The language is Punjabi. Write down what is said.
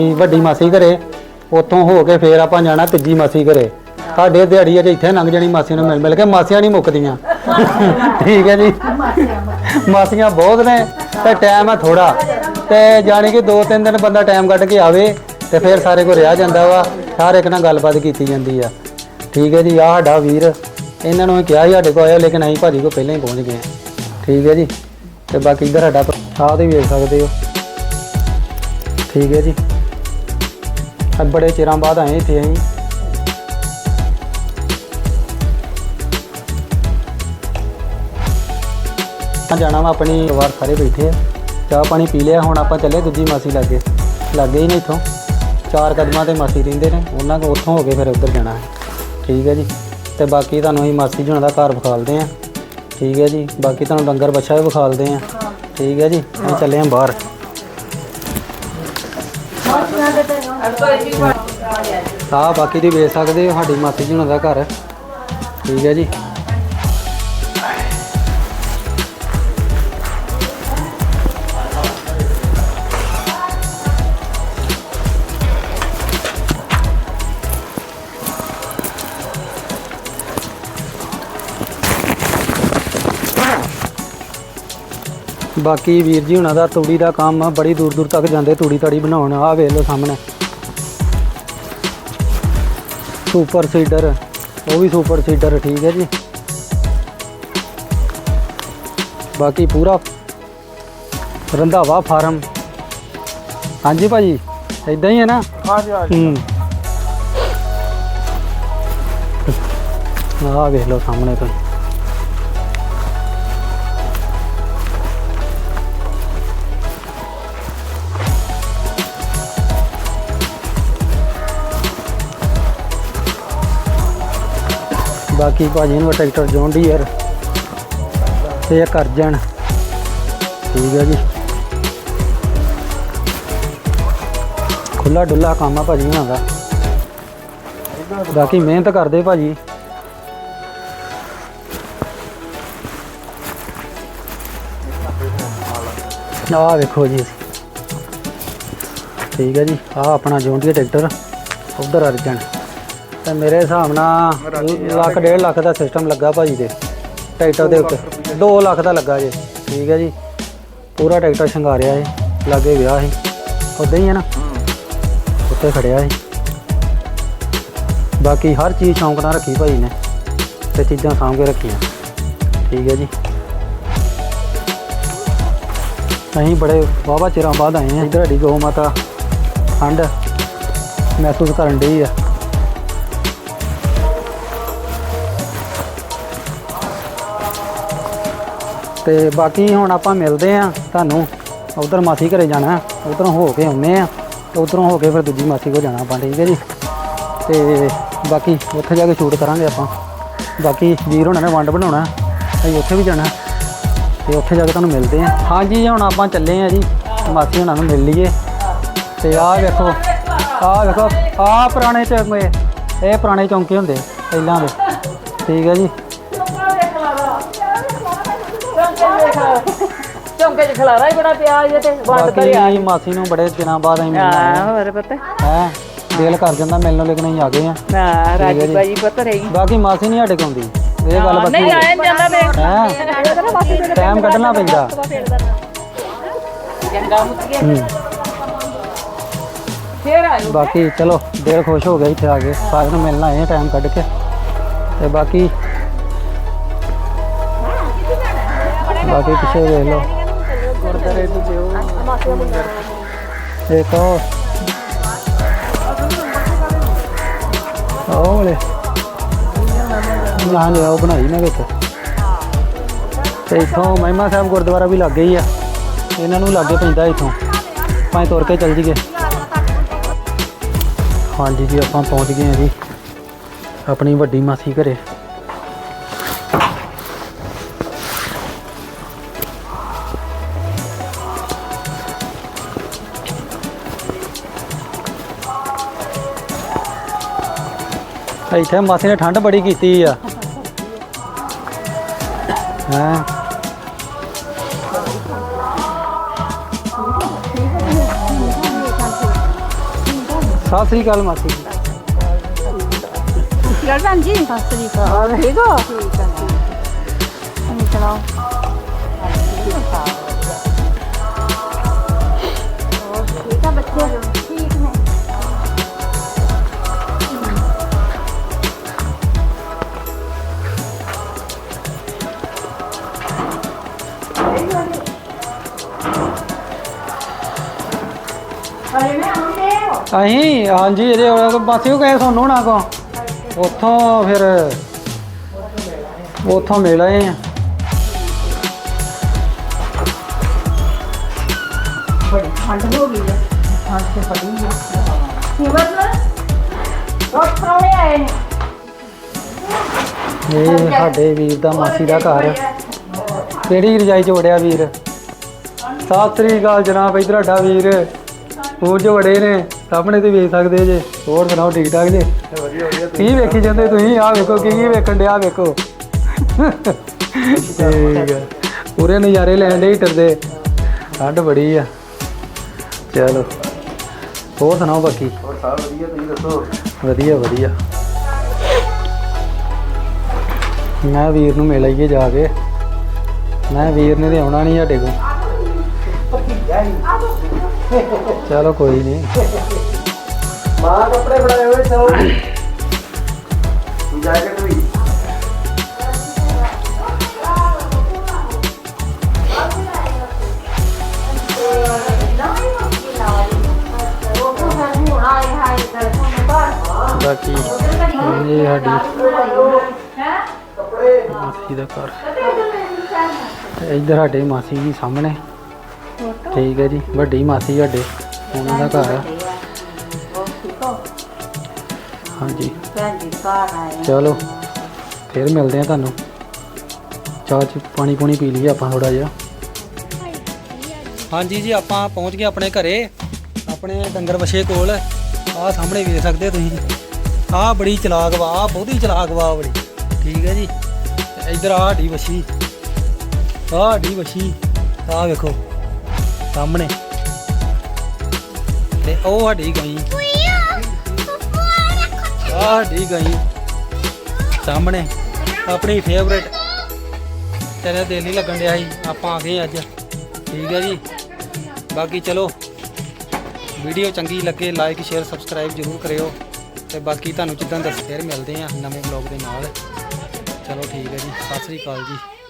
ਵੱਡੀ ਮਾਸੀ ਘਰੇ, ਉੱਥੋਂ ਹੋ ਕੇ ਫੇਰ ਆਪਾਂ ਜਾਣਾ ਤੀਜੀ ਮਾਸੀ ਘਰੇ। ਸਾਡੇ ਦਿਹਾੜੀ ਅਜੇ ਇੱਥੇ ਲੰਘ ਜਾਣੀ ਮਾਸੀਆਂ ਨੂੰ ਮਿਲ ਮਿਲ ਕੇ। ਮਾਸੀਆਂ ਨਹੀਂ ਮੁੱਕਦੀਆਂ। ਠੀਕ ਹੈ ਜੀ। ਮਾਸੀਆਂ ਬਹੁਤ ਨੇ, ਤੇ ਟਾਈਮ ਆ ਥੋੜਾ ਤੇ ਜਾਣੀ ਕਿ ਦੋ ਤਿੰਨ ਦਿਨ ਬੰਦਾ ਟਾਈਮ ਕੱਢ ਕੇ ਆਵੇ, ਤੇ ਫਿਰ ਸਾਰੇ ਕੋਲ ਰਿਹਾ ਜਾਂਦਾ ਵਾ। ਹਰ ਇੱਕ ਨਾਲ ਗੱਲਬਾਤ ਕੀਤੀ ਜਾਂਦੀ ਆ। ਠੀਕ ਹੈ ਜੀ, ਆਹ ਸਾਡਾ ਵੀਰ, ਇਹਨਾਂ ਨੂੰ ਕਿਹਾ ਸੀ ਸਾਡੇ ਕੋਲ ਆਇਆ, ਲੇਕਿਨ ਅਸੀਂ ਭਾਜੀ ਕੋ ਪਹਿਲਾਂ ਹੀ ਪਹੁੰਚ ਗਏ। ਠੀਕ ਹੈ ਜੀ। ਤੇ ਬਾਕੀ ਇੱਧਰ ਸਾਡਾ ਆਹ ਤੇ ਵੇਖ ਸਕਦੇ ਹੋ। ਠੀਕ ਹੈ ਜੀ। ਅੱਜ ਬੜੇ ਚਿਰਾਂ ਬਾਅਦ ਆਏ ਇੱਥੇ ਅਸੀਂ। ਆਪਾਂ ਜਾਣਾ ਵਾ ਆਪਣੀ ਪਰਿਵਾਰ ਸਾਰੇ ਬੈਠੇ ਆ। ਚਾਹ ਪਾਣੀ ਪੀ ਲਿਆ, ਹੁਣ ਆਪਾਂ ਚੱਲੇ ਦੂਜੀ ਮਾਸੀ ਲਾਗੇ। ਲਾਗੇ ਹੀ ਨਹੀਂ ਇੱਥੋਂ। ਚਾਰ ਕਦਮਾਂ ਤੇ ਮਾਸੀ ਰਹਿੰਦੇ ਨੇ। ਉਹਨਾਂ ਕੋ ਉੱਥੋਂ ਹੋ ਕੇ ਫਿਰ ਉੱਧਰ ਜਾਣਾ। ਹੈ ਠੀਕ ਹੈ ਜੀ। ਤੇ ਬਾਕੀ ਤੁਹਾਨੂੰ ਅਸੀਂ ਮਾਸੀ ਜੀ ਹੁਣਾਂ ਦਾ ਘਰ ਵਿਖਾਲਦੇ ਆ ਠੀਕ ਹੈ ਜੀ। ਬਾਕੀ ਤੁਹਾਨੂੰ ਡੰਗਰ ਬੱਛਾ ਵੀ ਵਿਖਾਲਦੇ ਆ ਠੀਕ ਹੈ ਜੀ। ਅਸੀਂ ਚੱਲੇ ਆ ਬਾਹਰ। ਆ ਬਾਕੀ ਦੀ ਵੇਚ ਸਕਦੇ ਹੋ, ਸਾਡੀ ਮਾਸੀ ਜੀ ਹੁਣਾਂ ਦਾ ਘਰ। ਠੀਕ ਹੈ ਜੀ। ਬਾਕੀ ਵੀਰ ਜੀ ਹੁਣਾਂ ਦਾ ਤੂੜੀ ਦਾ ਕੰਮ ਬੜੀ ਦੂਰ ਦੂਰ ਤੱਕ ਜਾਂਦੇ ਤੂੜੀ ਤਾੜੀ ਬਣਾਉਣ। ਆ ਵੇਖ ਲਓ ਸਾਹਮਣੇ। ਸੁਪਰ ਸੀਡਰ ਉਹ ਵੀ ਸੁਪਰ ਸੀਡਰ ਠੀਕ ਹੈ ਜੀ ਬਾਕੀ ਪੂਰਾ ਰੰਧਾਵਾ ਫਾਰਮ ਹਾਂਜੀ ਭਾਜੀ ਇਦਾਂ ਹੀ ਹੈ ਨਾ ਹਾਂਜੀ ਹਾਂਜੀ ਹੂੰ ਆਹ ਵੇਖ ਲਓ ਸਾਹਮਣੇ ਤੋਂ। ਬਾਕੀ ਭਾਜੀ ਨੂੰ ਟਰੈਕਟਰ ਜੌਨ ਡੀਅਰ ਤੇ ਇਹ ਕਰ ਜਾਣ। ਠੀਕ ਹੈ ਜੀ। ਖੁੱਲਾ ਡੁੱਲਾ ਕੰਮ ਆ ਭਾਜੀ ਉਹਨਾਂ ਦਾ। ਬਾਕੀ ਮਿਹਨਤ ਕਰਦੇ ਭਾਜੀ। ਆਹ ਵੇਖੋ ਜੀ। ਠੀਕ ਹੈ ਜੀ। ਆਹ ਆਪਣਾ ਜੌਂਡੀਆ ਟਰੈਕਟਰ। ਉਧਰ ਅਰਜਨ ਤੇ ਮੇਰੇ ਹਿਸਾਬ ਨਾਲ ਲੱਖ ਡੇਢ ਲੱਖ ਦਾ ਸਿਸਟਮ ਲੱਗਾ ਭਾਜੀ ਦੇ ਟਰੈਕਟਰ ਦੇ ਉੱਤੇ। 2 ਲੱਖ ਦਾ ਲੱਗਾ ਜੀ। ਠੀਕ ਹੈ ਜੀ। ਪੂਰਾ ਟਰੈਕਟਰ ਸ਼ਿੰਗਾਰਿਆ ਹੈ ਲਾਗੇ ਵਿਆਹ ਸੀ ਉਦਾਂ ਹੀ ਹੈ ਨਾ। ਉੱਤੇ ਖੜਿਆ ਸੀ ਬਾਕੀ ਹਰ ਚੀਜ਼ ਸ਼ੌਂਕ ਨਾਲ ਰੱਖੀ ਭਾਈ ਨੇ। ਤੇ ਚੀਜ਼ਾਂ ਸਾਂਭ ਕੇ ਰੱਖੀਆਂ। ਠੀਕ ਹੈ ਜੀ। ਅਸੀਂ ਬੜੇ ਵਾਹਵਾ ਚਿਰਾਂ ਬਾਅਦ ਆਏ ਹਾਂ। ਇੱਧਰ ਸਾਡੀ ਗਊ ਮਾਤਾ ਠੰਡ ਮਹਿਸੂਸ ਕਰਨ ਡਈ ਆ। ਤੇ ਬਾਕੀ ਹੁਣ ਆਪਾਂ ਮਿਲਦੇ ਆ ਤੁਹਾਨੂੰ। ਉਧਰ ਮਾਸੀ ਘਰੇ ਜਾਣਾ ਉਧਰੋਂ ਹੋ ਕੇ ਆਉਨੇ ਆ ਤੇ ਉਧਰੋਂ ਹੋ ਕੇ ਫਿਰ ਦੂਜੀ ਮਾਸੀ ਕੋਲ ਜਾਣਾ ਆਪਾਂ, ਠੀਕ ਹੈ ਜੀ? ਤੇ ਬਾਕੀ ਉੱਥੇ ਜਾ ਕੇ ਸ਼ੂਟ ਕਰਾਂਗੇ ਆਪਾਂ। ਬਾਕੀ ਵੀਰ ਹੋਣਾ ਨੇ ਵੰਡ ਬਣਾਉਣਾ ਅਸੀਂ ਉੱਥੇ ਵੀ ਜਾਣਾ ਤੇ ਉੱਥੇ ਜਾ ਕੇ ਤੁਹਾਨੂੰ ਮਿਲਦੇ ਆ ਹਾਂਜੀ, ਹੁਣ ਆਪਾਂ ਚੱਲੇ ਆ ਜੀ। ਮਾਸੀ ਹੋਣਾ ਨੂੰ ਮਿਲ ਲਈਏ। ਤੇ ਆਹ ਵੇਖੋ ਆਹ ਵੇਖੋ, ਆਹ ਪੁਰਾਣੇ ਚੌਂਕੇ ਇਹ ਪੁਰਾਣੇ ਚੌਂਕੇ ਹੁੰਦੇ, ਪਹਿਲਾਂ ਦੇ। ਠੀਕ ਹੈ ਜੀ? ਚੌਂਕੇ ਚ ਖਲਾਰਾ ਹੀ ਬੜਾ ਪਿਆ ਇਹ ਤੇ ਬੰਦ ਕਰਿਆ ਬਾਕੀ ਮਾਸੀ ਨੂੰ ਬੜੇ ਦਿਨਾਂ ਬਾਅਦ ਅਸੀਂ ਮਿਲਣਾ ਹਾਂ ਹੋਰ ਪਤਾ? ਹੈ ਦਿਲ ਕਰ ਜਾਂਦਾ ਮਿਲਣ ਨੂੰ ਲੇਕਿਨ ਅਸੀਂ ਆ ਗਏ ਆ ਹਾਂ ਰਾਜੀ ਬਾਈ ਪਤਾ ਰਹੀ। ਬਾਕੀ ਮਾਸੀ ਨਹੀਂ ਸਾਡੇ ਕੋਲ ਆਉਂਦੀ। ਇਹ ਗੱਲ ਬਸ ਨਹੀਂ ਆਇਆ ਨੀ ਜਾਂਦਾ ਵੇ ਹੈ? ਟਾਈਮ ਕੱਢਣਾ ਪੈਂਦਾ। ਫੇਰ ਆਇਓ ਬਾਕੀ ਚਲੋ ਦਿਲ ਖੁਸ਼ ਹੋ ਗਿਆ ਇੱਥੇ ਆ ਕੇ। ਸਾਰਿਆਂ ਨੂੰ ਮਿਲਣਾ ਆਏ ਟਾਈਮ ਕੱਢ ਕੇ। ਤੇ ਬਾਕੀ ਬਾਕੀ ਪਿੱਛੇ ਵੇਖ ਲਓ। ਗੁਰਦਾਰੇ ਤੋਂ ਜਿਓ। ਦੇਖੋ ਉਹ ਵਾਲੇ। ਨਾ ਨੇ ਉਹ ਬਣਾਈ ਨਾ ਵਿੱਚ। ਤੇ ਇਥੋਂ ਮਹਿਮਾ ਸਾਹਿਬ ਗੁਰਦੁਆਰਾ ਵੀ ਲੱਗੇ ਹੀ ਆ। ਇਹਨਾਂ ਨੂੰ ਲਾਗੇ ਪੈਂਦਾ ਇਥੋਂ। ਭਾਵੇਂ ਤੁਰ ਕੇ ਚੱਲ ਜੀਏ। ਹਾਂਜੀ ਜੀ ਆਪਾਂ ਪਹੁੰਚ ਗਏ ਹਾਂ ਜੀ। ਆਪਣੀ ਵੱਡੀ ਮਾਸੀ ਘਰੇ। ਇੱਥੇ ਮਾਸੀ ਨੇ ਠੰਡ ਬੜੀ ਕੀਤੀ ਆ। ਹਾਂ? ਸਤਿ ਸ੍ਰੀ ਅਕਾਲ ਮਾਸੀ ਜੀ। ਗੱਲ ਭੈਣ ਜੀ। ਸਤਿ ਸ੍ਰੀ ਅਕਾਲ। ਠੀਕ ਹੋ? ਠੀਕ ਹੈ ਤੁਸੀਂ ਸੁਣਾਓ? ਠੀਕ ਆ ਬੱਚੇ? ਅਸੀਂ ਹਾਂਜੀ ਇਹਦੇ ਮਾਸੀ ਉਹ ਕਹੇ ਤੁਹਾਨੂੰ ਨਾ ਕੋ ਉੱਥੋਂ ਫਿਰ ਉੱਥੋਂ ਮਿਲ ਆਏ ਆ। ਬੜੀ ਠੰਡ ਹੋ ਗਈ ਹੈ ਠੰਡ ਤੇ ਬੜੀ ਹੈ ਸਿਮਰਨ ਬਹੁਤ ਪ੍ਰਾਹੁਣੇ ਆਏ ਨੇ। ਇਹ ਸਾਡੇ ਵੀਰ ਦਾ ਮਾਸੀ ਦਾ ਘਰ। ਕਿਹੜੀ ਰਜਾਈ ਚ ਵੜਿਆ ਵੀਰ? ਸਤਿ ਸ੍ਰੀ ਅਕਾਲ ਜਨਾਬ ਇਧਰ ਸਾਡਾ ਵੀਰ। ਉਹ ਜੋ ਵੜੇ ਨੇ? ਸਾਹਮਣੇ ਤੇ ਵੇਖ ਸਕਦੇ ਜੇ। ਹੋਰ ਸੁਣਾਓ ਠੀਕ ਠਾਕ ਜੇ? ਕੀ ਵੇਖੀ ਜਾਂਦੇ ਤੁਸੀਂ? ਆਹ ਵੇਖੋ ਕੀ ਕੀ ਵੇਖਣ ਡਿਆ ਵੇਖੋ। ਠੀਕ ਹੈ ਪੂਰੇ ਨਜ਼ਾਰੇ ਲੈਣ ਦੇ ਹੀਟਰ ਦੇ। ਠੰਡ ਬੜੀ ਆ। ਚਲੋ। ਹੋਰ ਸੁਣਾਓ ਬਾਕੀ? ਹੋਰ ਸਭ ਵਧੀਆ ਤੁਸੀਂ ਦੱਸੋ? ਵਧੀਆ ਵਧੀਆ। ਮੈਂ ਵੀਰ ਨੂੰ ਮਿਲ ਆਈਏ ਜਾ ਕੇ। ਮੈਂ ਵੀਰ ਨੇ ਤੇ ਆਉਣਾ ਨਹੀਂ ਸਾਡੇ ਕੋਲ। ਚਲੋ ਕੋਈ ਨਹੀਂ ਮਾਂ ਕੱਪੜੇ ਫੜਾਏ ਹੋਏ ਸੋ। ਜੈਕਟ ਵੀ ਬਾਕੀ ਇਹ ਸਾਡੀ ਮਾਸੀ ਦਾ ਘਰ। ਇੱਧਰ ਸਾਡੇ ਮਾਸੀ ਜੀ ਸਾਹਮਣੇ। ਠੀਕ ਹੈ ਜੀ, ਵੱਡੀ ਮਾਸੀ ਸਾਡੇ, ਉਹਨਾਂ ਦਾ ਘਰ ਆ। ਹਾਂਜੀ। ਭੈਣ ਜੀ ਘਰ ਆਏ ਚਲੋ, ਫਿਰ ਮਿਲਦੇ ਆ ਤੁਹਾਨੂੰ। ਚਾਹ ਚ ਪਾਣੀ ਪੂਣੀ ਪੀ ਲਈਏ ਆਪਾਂ ਥੋੜਾ ਜਿਹਾ। ਹਾਂਜੀ ਜੀ, ਆਪਾਂ ਪਹੁੰਚ ਗਏ ਆਪਣੇ ਘਰੇ। ਆਪਣੇ ਡੰਗਰ ਵਛੇ ਕੋਲ। ਆਹ ਸਾਹਮਣੇ ਵੇਖ ਸਕਦੇ ਹੋ ਤੁਸੀਂ। ਆਹ ਬੜੀ ਚਲਾਕ ਵਾ, ਆਹ ਬਹੁਤੀ ਚਲਾਕ ਵਾ ਬੜੀ। ਠੀਕ ਹੈ ਜੀ। ਤੇ ਇੱਧਰ ਆਹ ਸਾਡੀ ਵਛੀ। ਆਹ ਸਾਡੀ ਵਛੀ। ਆਹ ਵੇਖੋ। ਸਾਹਮਣੇ। ਤੇ ਉਹ ਸਾਡੀ ਗਈ। ਆਹ ਸਾਡੀ ਗਈ। ਸਾਹਮਣੇ। ਆਪਣੀ ਫੇਵਰੇਟ ਤੇਰਾ ਦਿਲ ਨਹੀਂ ਲੱਗਣ ਡਿਆ ਸੀ। ਆਪਾਂ ਆ ਗਏ ਅੱਜ। ਠੀਕ ਹੈ ਜੀ। ਬਾਕੀ ਚਲੋ ਵੀਡੀਓ ਚੰਗੀ ਲੱਗੇ ਲਾਈਕ ਸ਼ੇਅਰ ਸਬਸਕ੍ਰਾਈਬ ਜ਼ਰੂਰ ਕਰਿਓ। ਤੇ ਬਾਕੀ ਤੁਹਾਨੂੰ ਜਿੱਦਾਂ ਦੱਸ ਫਿਰ ਮਿਲਦੇ ਆ ਨਵੇਂ ਬਲੌਗ ਦੇ ਨਾਲ। ਚਲੋ ਠੀਕ ਹੈ ਜੀ। ਸਤਿ ਸ੍ਰੀ ਅਕਾਲ ਜੀ।